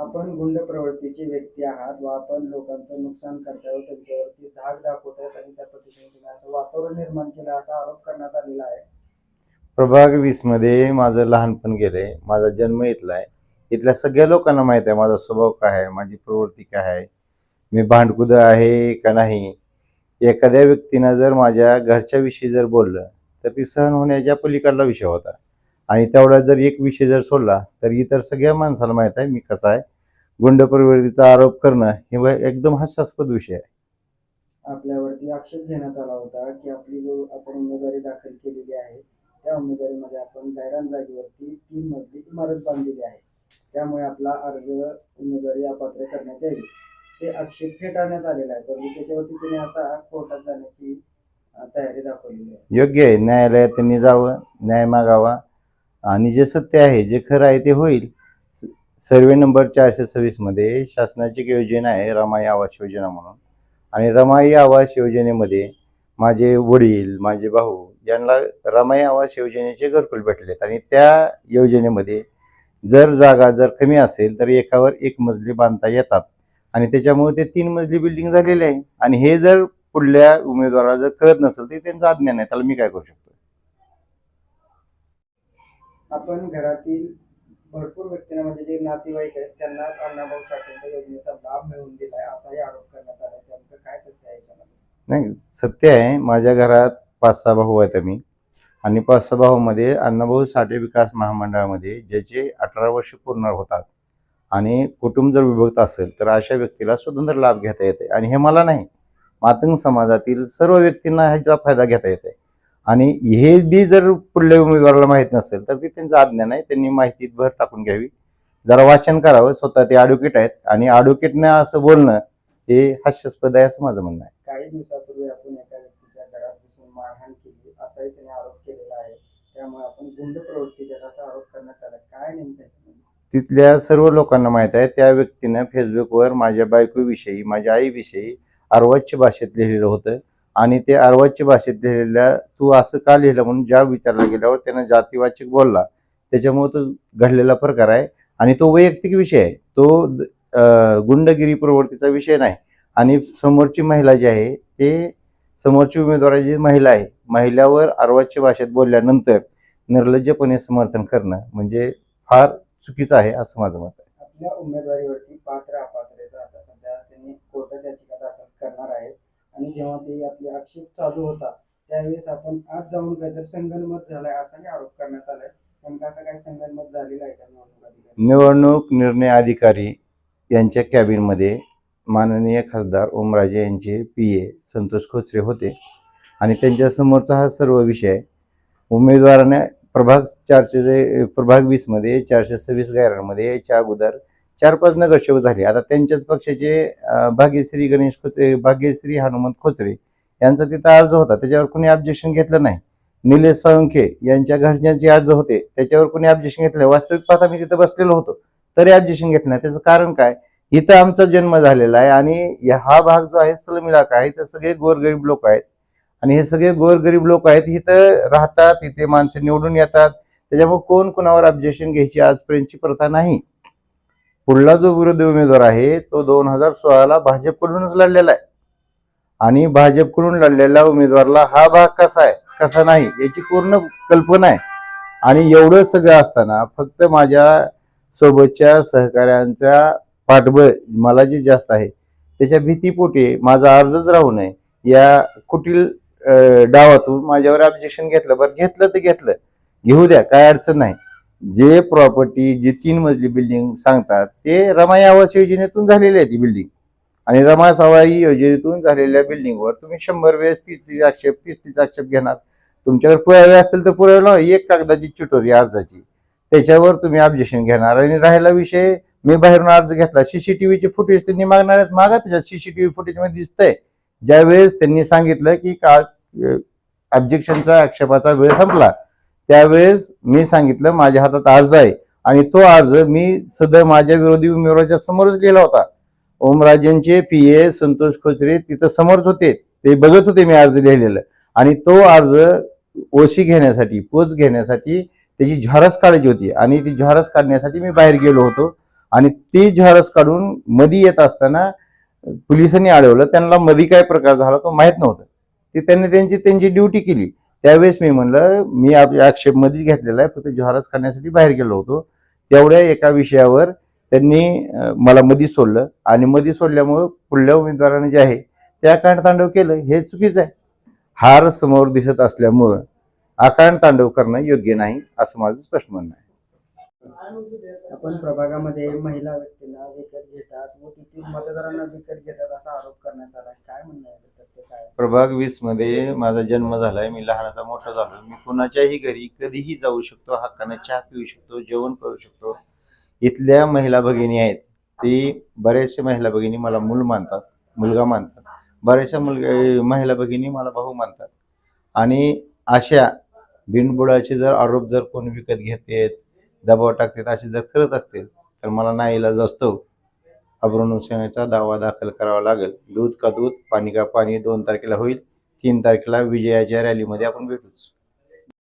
आपण गुंड प्रवृत्तीची व्यक्ती आहात व आपण लोकांचं नुकसान करताय व त्यांच्यावरती धाक दाखवतायत आणि त्या पद्धतीने तुम्ही असं वातावरण निर्माण केलं असा आरोप करण्यात आलेला आहे. प्रभाग वीसमध्ये माझं लहानपण गेलंय माझा जन्म इथला आहे इथल्या सगळ्या लोकांना माहीत आहे माझा स्वभाव काय आहे माझी प्रवृत्ती काय आहे मी भांडकुद आहे का नाही? एखाद्या व्यक्तीनं जर माझ्या घरच्याविषयी जर बोललं तर ती सहन होण्याच्या पलीकडला विषय होता. आणि तेवढा जर एक विषय जर सोडला तर इतर सगळ्या माणसाला माहीत आहे मी कसा आहे. गुंड प्रवृत्तीचा आरोप करणं हे एकदम हास्यास्पद विषय आहे. आपल्यावरती आक्षेप घेण्यात आला होता की आपली जो आपण उमेदवारी दाखल केलेली आहे त्या उमेदवारीमध्ये आपण गायरान जागेवरती तीन मजली इमारत बांधलेली आहे. त्यामुळे आपला अर्ज उमेदवारी अपात्र करण्यात यावी ते आक्षेप फेटाळण्यात आलेला आहे परंतु त्याच्यावरती तुम्ही आता कोर्टात जाण्याची तयारी दाखवलेली आहे. योग्य आहे. न्यायालयात त्यांनी जावं न्याय मागावा. आणि जे सत्य आहे जे खरं आहे ते होईल. स- सर्वे नंबर चारशे सव्वीसमध्ये शासनाची एक योजना आहे रमाई आवास योजना म्हणून. आणि रमाई आवास योजनेमध्ये माझे वडील माझे भाऊ यांना रमाई आवास योजनेचे घरकुल भेटलेत. आणि त्या योजनेमध्ये जर जागा जर कमी असेल तर एकावर एक मजली बांधता येतात. आणि त्याच्यामुळे ते तीन मजली बिल्डिंग झालेली आहे. आणि हे जर पुढल्या उमेदवाराला जर कळत नसेल तर त्यांचं अज्ञान आहे. त्याला मी काय करू शकतो? आपण घरातील भरपूर व्यक्तींना म्हणजे जे नातेवाईक आहेत त्यांना अण्णाभाऊ साठेंच्या योजनेचा लाभ मिळवून दिलाय असाही आरोप करण्यात आला त्यानंतर काय सत्य आहे याच्यामध्ये? नाही सत्य आहे. माझ्या घरात पाच सहा भाऊ आहेत आम्ही. आणि पाच सहा भाऊमध्ये अण्णाभाऊ साठे विकास महामंडळामध्ये ज्याचे अठरा वर्ष पूर्ण होतात. आणि कुटुंब जर विभक्त असेल तर अशा व्यक्तीला स्वतंत्र लाभ घेता येते. आणि हे मला नाही मातंग समाजातील सर्व व्यक्तींना ह्याचा फायदा घेता येते. आणि हे बी जर पुढल्या उमेदवाराला माहीत नसेल तर ते त्यांचं अज्ञान आहे. त्यांनी माहितीत भर टाकून घ्यावी. जरा वाचन करावं. स्वतः ते ॲडव्होकेट आहेत. आणि ॲडव्होकेटने असं बोलणं हे हास्यास्पद आहे असं माझं म्हणणं आहे. काही दिवसापूर्वी आपण एका व्यक्तीच्या घरात घुसून मारहाण केली. असाही त्याने आरोप केलेला आहे. त्यामुळे आपण गुंड प्रवृत्ती असा आरोप करण्यात आला. काय नेमकं? तिथल्या सर्व लोकांना माहीत आहे. त्या व्यक्तीनं फेसबुकवर माझ्या बायकोविषयी माझ्या आईविषयी अर्वाच्य भाषेत लिहिलेलं होतं. आणि ते अर्वाच्य भाषेत लिहिलेल्या तू असं का लिहिलं? म्हणून ज्या विचारला गेल्यावर त्यानं जातीवाचक बोलला. त्याच्यामुळे तो घडलेला प्रकार आहे. आणि तो वैयक्तिक विषय आहे. तो गुंडगिरी प्रवृत्तीचा विषय नाही. आणि समोरची महिला जी आहे ते समोरची उमेदवाराची महिला आहे महिलावर अर्वाच्य भाषेत बोलल्यानंतर निर्लज्जपणे समर्थन करणं म्हणजे फार चुकीचं आहे असं माझं मत आहे. आपल्या उमेदवारीवरती पात्र अपात्र आता सध्या त्यांनी कोर्टात याचिका आणि जेव्हा ते आपले आक्षेप चालू होता त्यावेळेस आपण आज जाऊन काहीतरी संगनमत झालाय असाही आरोप करण्यात आलाय. नेमका असा काय संगनमत झालेला आहे का निवडणूक अधिकारी? निवडणूक निर्णय अधिकारी यांच्या कॅबिनमध्ये माननीय खासदार ओमराजे यांचे पी ए संतोष खोचरे होते. आणि त्यांच्यासमोरचा हा सर्व विषय उमेदवाराने प्रभाग चारशे प्रभाग वीसमध्ये चारशे सव्वीस गायरांमध्ये याच्या अगोदर चार पाच नगरसेवक झाले. आता त्यांच्याच पक्षाचे भाग्यश्री गणेश खोचरे भाग्यश्री हनुमंत खोचरे यांचा तिथं अर्ज होता. त्याच्यावर कोणी ऑब्जेक्शन घेतलं नाही. निलेश साळुंखे यांच्या घरच्यांचे अर्ज होते. त्याच्यावर कोणी ऑब्जेक्शन घेतलं वास्तविक पाहता मी तिथं बसलेलो होतो. तरी ऑब्जेक्शन घेतलं नाही. त्याचं कारण काय? इथं आमचा जन्म झालेला आहे आणि हा भाग जो आहे सलम इलाका आहे इथं सगळे गोरगरीब लोक आहेत. आणि हे सगळे गोरगरीब लोक आहेत इथं राहतात इथे माणसं निवडून येतात. त्याच्यामुळे कोण कोणावर ऑब्जेक्शन घ्यायची आजपर्यंतची प्रथा नाही. पुढला जो विरोधी उमेदवार आहे तो दोन हजार सोळाला भाजपकडूनच लढलेला आहे. आणि भाजपकडून लढलेल्या उमेदवाराला हा भाग कसा आहे कसा नाही याची पूर्ण कल्पना आहे. आणि एवढं सगळं असताना फक्त माझ्या सोबतच्या सहकाऱ्यांचा पाठबळ मला जे जास्त आहे त्याच्या भीतीपोटी माझा अर्जच राहू नये या कुटील डावातून माझ्यावर ऑब्जेक्शन घेतलं. बरं घेतलं तर घेतलं. घेऊ द्या काय अडचण नाही. जे प्रॉपर्टी जी तीन मजली बिल्डिंग सांगतात ते रमाई आवास योजनेतून झालेली आहे ती बिल्डिंग आणि रमाई सवाई योजनेतून झालेल्या बिल्डिंगवर तुम्ही शंभर वेळेस तीस तीस आक्षेप तीस तीस आक्षेप घेणार. तुमच्याकडे पुरावे असतील तर पुरावे एक कागदाची चिटोरी अर्जाची. त्याच्यावर तुम्ही ऑब्जेक्शन घेणार. आणि राहिला विषय मी बाहेरून अर्ज घेतला. सीसीटीव्हीचे फुटेज त्यांनी मागणार आहेत. मागा त्याच्यात सीसीटीव्ही फुटेजमध्ये दिसतंय. ज्यावेळेस त्यांनी सांगितलं की का ऑब्जेक्शनचा आक्षेपाचा वेळ संपला. त्यावेळेस मी सांगितलं माझ्या हातात अर्ज आहे. आणि तो अर्ज मी सध्या माझ्या विरोधी उमेदवाराच्या समोरच गेला होता. ओमराजेंचे पी ए संतोष खोचरे तिथं समोरच होते. ते बघत होते मी अर्ज लिहिलेलं. आणि तो अर्ज ओशी घेण्यासाठी पोच घेण्यासाठी त्याची झॉरस काढायची होती. आणि ती झॉरस काढण्यासाठी मी बाहेर गेलो होतो. आणि ती झेरॉक्स काढून मधी येत असताना पोलिसांनी अडवलं. त्यांना मधी काय प्रकार झाला तो माहीत नव्हतं. ते त्यांनी त्यांची त्यांची ड्युटी केली. त्यावेळेस मी म्हणलं मी आक्षेप मध्येच घेतलेला आहे फक्त जोहारच खाण्यासाठी बाहेर गेलो होतो. तेवढ्या एका विषयावर त्यांनी मला मधी सोडलं आणि मधी सोडल्यामुळं पुढल्या उमेदवाराने जे आहे ते आकांड तांडव केलं. हे चुकीचं आहे. हार समोर दिसत असल्यामुळं आकांड तांडव करणं योग्य नाही असं माझं स्पष्ट म्हणणं आहे. आपण प्रभागामध्ये महिला व्यक्तींना विकत घेतात व तेथील मतदारांना विकत घेतात असा आरोप करण्यात आला काय म्हणणं आहे काय? प्रभाग वीसमध्ये माझा जन्म झाला आहे मी लहानाचा मोठा झालो. मी कुणाच्याही घरी कधीही जाऊ शकतो हक्काने चहा पिऊ शकतो जेवण करू शकतो. इथल्या महिला भगिनी आहेत. ती बऱ्याचशा महिला भगिनी मला मूल मानतात मुलगा मानतात. बऱ्याचशा मुलगा महिला भगिनी मला भाऊ मानतात. आणि अशा बिनबुडाचे जर आरोप जर कोण विकत घेतेत दबाव टाकतात असे जर करत असतील तर मला नाईलाज असतो. अब्रुनुसेनेचा दावा दाखल करावा लागेल. दूध का दूध? पाणी का पाणी? दोन तारखेला होईल. तीन तारखेला विजयाच्या रॅलीमध्ये आपण भेटूच.